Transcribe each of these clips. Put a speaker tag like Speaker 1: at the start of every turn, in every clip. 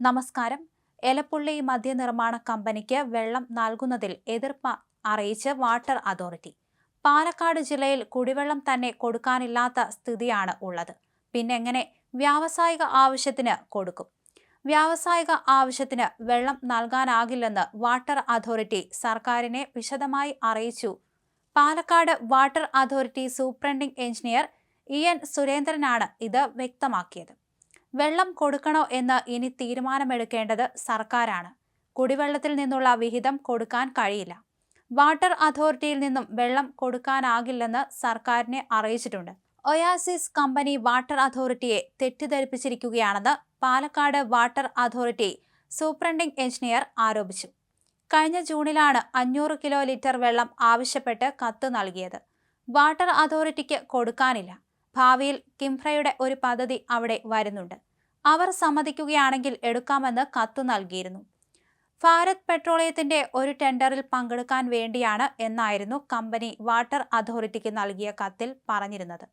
Speaker 1: നമസ്കാരം. എലപ്പുള്ളി മദ്യനിർമ്മാണ കമ്പനിക്ക് വെള്ളം നൽകുന്നതിൽ എതിർപ്പ് അറിയിച്ച് വാട്ടർ അതോറിറ്റി. പാലക്കാട് ജില്ലയിൽ കുടിവെള്ളം തന്നെ കൊടുക്കാനില്ലാത്ത സ്ഥിതിയാണ് ഉള്ളത്. പിന്നെങ്ങനെ വ്യാവസായിക ആവശ്യത്തിന് കൊടുക്കും. വ്യാവസായിക ആവശ്യത്തിന് വെള്ളം നൽകാനാകില്ലെന്ന് വാട്ടർ അതോറിറ്റി സർക്കാരിനെ വിശദമായി അറിയിച്ചു. Palakkad water authority superintending engineer E N സുരേന്ദ്രനാണ് ഇത് വ്യക്തമാക്കിയത്. വെള്ളം കൊടുക്കണോ എന്ന് ഇനി തീരുമാനമെടുക്കേണ്ടത് സർക്കാരാണ്. കുടിവെള്ളത്തിൽ നിന്നുള്ള വിഹിതം കൊടുക്കാൻ കഴിയില്ല. വാട്ടർ അതോറിറ്റിയിൽ നിന്നും വെള്ളം കൊടുക്കാനാകില്ലെന്ന് സർക്കാരിനെ അറിയിച്ചിട്ടുണ്ട്. Oasis company water അതോറിറ്റിയെ തെറ്റിദ്ധരിപ്പിച്ചിരിക്കുകയാണെന്ന് Palakkad water authority superintending engineer ആരോപിച്ചു. കഴിഞ്ഞ ജൂണിലാണ് അഞ്ഞൂറ് കിലോ ലിറ്റർ വെള്ളം ആവശ്യപ്പെട്ട് കത്ത് നൽകിയത്. വാട്ടർ അതോറിറ്റിക്ക് കൊടുക്കാനില്ല. ഭാവിയിൽ കിംഫ്രയുടെ ഒരു പദ്ധതി അവിടെ വരുന്നുണ്ട്. അവർ സമ്മതിക്കുകയാണെങ്കിൽ എടുക്കാമെന്ന് കത്തു നൽകിയിരുന്നു. ഭാരത് പെട്രോളിയത്തിന്റെ ഒരു ടെൻഡറിൽ പങ്കെടുക്കാൻ വേണ്ടിയാണ് എന്നായിരുന്നു കമ്പനി വാട്ടർ അതോറിറ്റിക്ക് നൽകിയ കത്തിൽ പറഞ്ഞിരുന്നത്.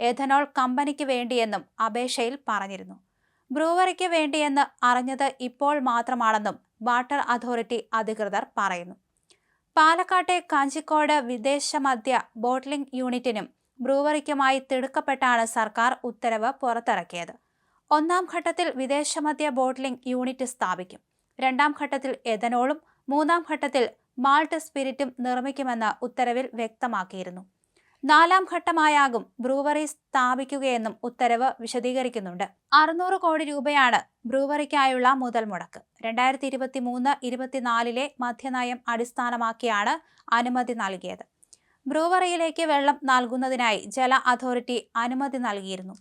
Speaker 1: എഥനോൾ കമ്പനിക്ക് വേണ്ടിയെന്നും അപേക്ഷയിൽ പറഞ്ഞിരുന്നു. ബ്രൂവറിക്ക് വേണ്ടിയെന്ന് അറിഞ്ഞത് ഇപ്പോൾ മാത്രമാണെന്നും വാട്ടർ അതോറിറ്റി അധികൃതർ പറയുന്നു. പാലക്കാട്ടെ കാഞ്ചിക്കോട് വിദേശ മദ്യ ബോട്ട്ലിംഗ് യൂണിറ്റിനും ബ്രൂവറിക്കുമായി തിടുക്കപ്പെട്ടാണ് സർക്കാർ ഉത്തരവ് പുറത്തിറക്കിയത്. ഒന്നാം ഘട്ടത്തിൽ വിദേശമദ്യ ബോട്ട്ലിംഗ് യൂണിറ്റ് സ്ഥാപിക്കും. രണ്ടാം ഘട്ടത്തിൽ എഥനോളും മൂന്നാം ഘട്ടത്തിൽ മാൾട്ട് സ്പിരിറ്റും നിർമ്മിക്കുമെന്ന് ഉത്തരവിൽ വ്യക്തമാക്കിയിരുന്നു. നാലാം ഘട്ടമായാകും ബ്രൂവറി സ്ഥാപിക്കുകയെന്നും ഉത്തരവ് വിശദീകരിക്കുന്നുണ്ട്. അറുന്നൂറ് കോടി രൂപയാണ് ബ്രൂവറിക്കായുള്ള മുതൽ മുടക്ക്. രണ്ടായിരത്തി ഇരുപത്തി മൂന്ന് ഇരുപത്തിനാലിലെ മദ്യനയം അടിസ്ഥാനമാക്കിയാണ് അനുമതി നൽകിയത്. ബ്രൂവറിയിലേക്ക് വെള്ളം നൽകുന്നതിനായി ജല അതോറിറ്റി അനുമതി നൽകിയിരുന്നു.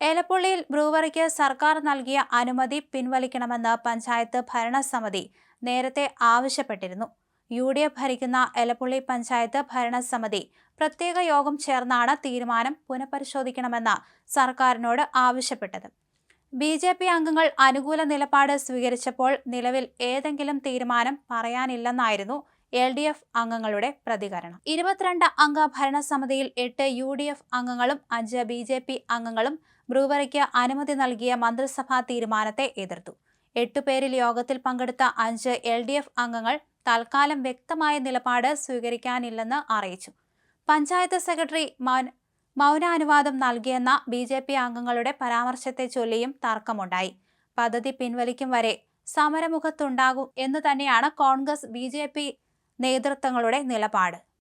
Speaker 1: ഏലപ്പുള്ളിയിൽ ബ്രൂവറിക്ക് സർക്കാർ നൽകിയ അനുമതി പിൻവലിക്കണമെന്ന് പഞ്ചായത്ത് ഭരണസമിതി നേരത്തെ ആവശ്യപ്പെട്ടിരുന്നു. യു ഡി എഫ് ഭരിക്കുന്ന എലപ്പുള്ളി പഞ്ചായത്ത് ഭരണസമിതി പ്രത്യേക യോഗം ചേർന്നാണ് തീരുമാനം പുനഃപരിശോധിക്കണമെന്ന് സർക്കാരിനോട് ആവശ്യപ്പെട്ടത്. ബി ജെ പി അംഗങ്ങൾ അനുകൂല നിലപാട് സ്വീകരിച്ചപ്പോൾ നിലവിൽ ഏതെങ്കിലും തീരുമാനം പറയാനില്ലെന്നായിരുന്നു എൽ ഡി എഫ് അംഗങ്ങളുടെ പ്രതികരണം. ഇരുപത്തിരണ്ട് അംഗ ഭരണസമിതിയിൽ എട്ട് യു ഡി എഫ് അംഗങ്ങളും അഞ്ച് ബി ജെ പി അംഗങ്ങളും ബ്രൂവറിക്ക് അനുമതി നൽകിയ മന്ത്രിസഭാ തീരുമാനത്തെ എതിർത്തു. എട്ടുപേരിൽ യോഗത്തിൽ പങ്കെടുത്ത അഞ്ച് എൽ ഡി എഫ് അംഗങ്ങൾ തൽക്കാലം വ്യക്തമായ നിലപാട് സ്വീകരിക്കാനില്ലെന്ന് അറിയിച്ചു. പഞ്ചായത്ത് സെക്രട്ടറി മൗനാനുവാദം നൽകിയെന്ന ബി ജെ പി അംഗങ്ങളുടെ പരാമർശത്തെ ചൊല്ലിയും തർക്കമുണ്ടായി. പദ്ധതി പിൻവലിക്കും വരെ സമരമുഖത്തുണ്ടാകും എന്ന് തന്നെയാണ് കോൺഗ്രസ് ബി ജെ പി നേതൃത്വങ്ങളുടെ നിലപാട്.